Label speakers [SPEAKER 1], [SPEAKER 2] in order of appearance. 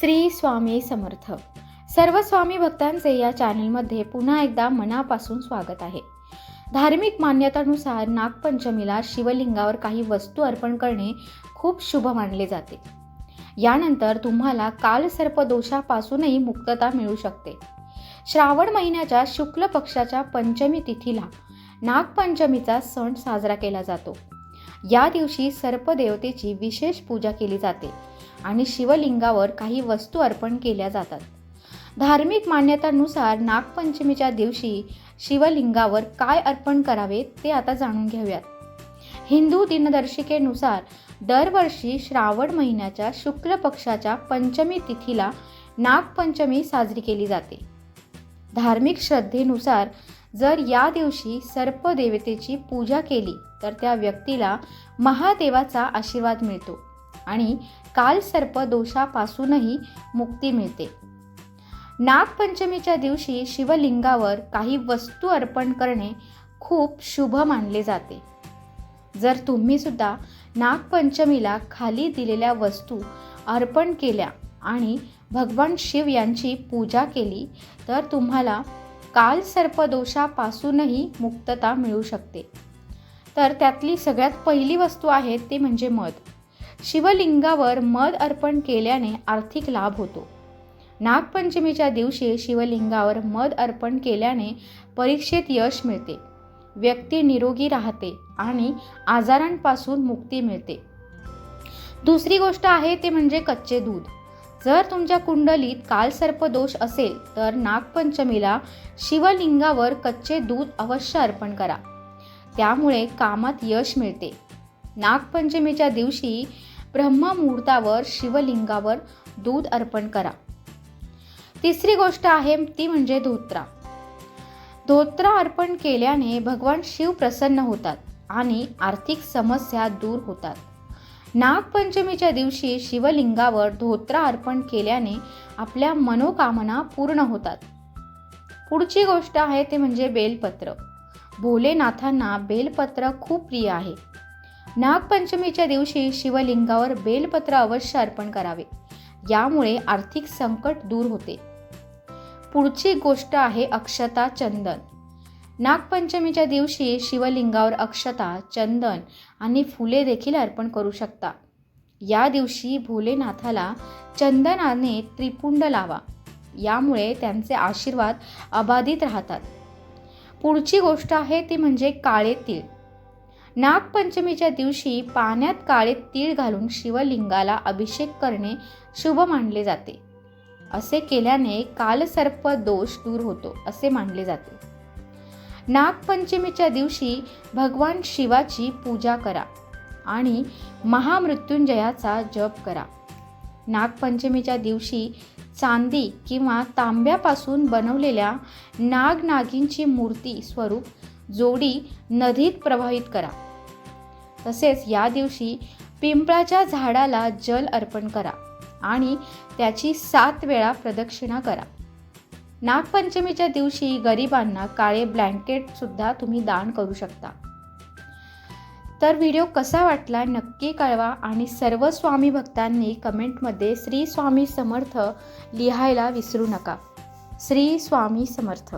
[SPEAKER 1] श्री स्वामी समर्थ. सर्व स्वामी भक्तांचे या चॅनलमध्ये पुन्हा एकदा मनापासून स्वागत आहे. धार्मिक मान्यतानुसार नागपंचमीला शिवलिंगावर काही वस्तू अर्पण करणे खूप शुभ मानले जाते. यानंतर तुम्हाला कालसर्प दोषापासूनही मुक्तता मिळू शकते. श्रावण महिन्याच्या शुक्ल पक्षाच्या पंचमी तिथीला नागपंचमीचा सण साजरा केला जातो. या दिवशी सर्पदेवतेची विशेष पूजा केली जाते आणि शिवलिंगावर काही वस्तू अर्पण केल्या जातात. धार्मिक मान्यतानुसार नागपंचमीच्या दिवशी शिवलिंगावर काय अर्पण करावे ते आता जाणून घेऊयात. हिंदू दिनदर्शिकेनुसार दरवर्षी श्रावण महिन्याच्या शुक्ल पक्षाच्या पंचमी तिथीला नागपंचमी साजरी केली जाते. धार्मिक श्रद्धेनुसार जर या दिवशी सर्पदेवतेची पूजा केली तर त्या व्यक्तीला महादेवाचा आशीर्वाद मिळतो आणि कालसर्प दोषापासूनही मुक्ती मिळते. नागपंचमीच्या दिवशी शिवलिंगावर काही वस्तू अर्पण करणे खूप शुभ मानले जाते. जर तुम्ही सुद्धा नागपंचमीला खाली दिलेल्या वस्तू अर्पण केल्या आणि भगवान शिव यांची पूजा केली तर तुम्हाला कालसर्पदोषापासूनही मुक्तता मिळू शकते. तर त्यातली सगळ्यात पहिली वस्तू आहे ते म्हणजे मध. शिवलिंगावर मध अर्पण केल्याने आर्थिक लाभ होतो. नागपंचमीच्या दिवशी शिवलिंगावर मध अर्पण केल्याने परीक्षेत यश मिळते. व्यक्ती निरोगी राहते आणि आजारांपासून मुक्ती मिळते. दुसरी गोष्ट आहे ते म्हणजे कच्चे दूध. जर तुमच्या कुंडलीत कालसर्प दोष असेल तर नागपंचमीला शिवलिंगावर कच्चे दूध अवश्य अर्पण करा. त्यामुळे कामात यश मिळते. नागपंचमीच्या दिवशी ब्रह्ममुहूर्तावर शिवलिंगावर दूध अर्पण करा. तिसरी गोष्ट आहे ती म्हणजे धोत्रा. धोत्रा अर्पण केल्याने भगवान शिव प्रसन्न होतात आणि आर्थिक समस्या दूर होतात. नागपंचमीच्या दिवशी शिवलिंगावर धोत्रा अर्पण केल्याने आपल्या मनोकामना पूर्ण होतात. पुढची गोष्ट आहे ते म्हणजे बेलपत्र. भोलेनाथांना बेलपत्र खूप प्रिय आहे. नागपंचमीच्या दिवशी शिवलिंगावर बेलपत्र अवश्य अर्पण करावे. यामुळे आर्थिक संकट दूर होते. पुढची गोष्ट आहे अक्षता चंदन. नागपंचमीच्या दिवशी शिवलिंगावर अक्षता चंदन आणि फुले देखील अर्पण करू शकता. या दिवशी भोलेनाथाला चंदनाने त्रिपुंड लावा. यामुळे त्यांचे आशीर्वाद अबाधित राहतात. पुढची गोष्ट आहे ती म्हणजे काळे तीळ. नागपंचमीच्या दिवशी पाण्यात काळे तीळ घालून शिवलिंगाला अभिषेक करणे शुभ मानले जाते. असे केल्याने कालसर्प दोष दूर होतो असे मानले जाते. नागपंचमीच्या दिवशी भगवान शिवाची पूजा करा आणि महामृत्युंजयाचा जप करा. नागपंचमीच्या दिवशी चांदी किंवा तांब्यापासून बनवलेल्या नागनागिंची मूर्ती स्वरूप जोडी नदीत प्रवाहित करा. तसेच या दिवशी पिंपळाच्या झाडाला जल अर्पण करा आणि त्याची सात वेळा प्रदक्षिणा करा. नागपंचमीच्या दिवशी गरिबांना काळे ब्लँकेट सुद्धा तुम्ही दान करू शकता. तर व्हिडिओ कसा वाटला नक्की कळवा आणि सर्व स्वामी भक्तांनी कमेंटमध्ये श्री स्वामी समर्थ लिहायला विसरू नका. श्री स्वामी समर्थ.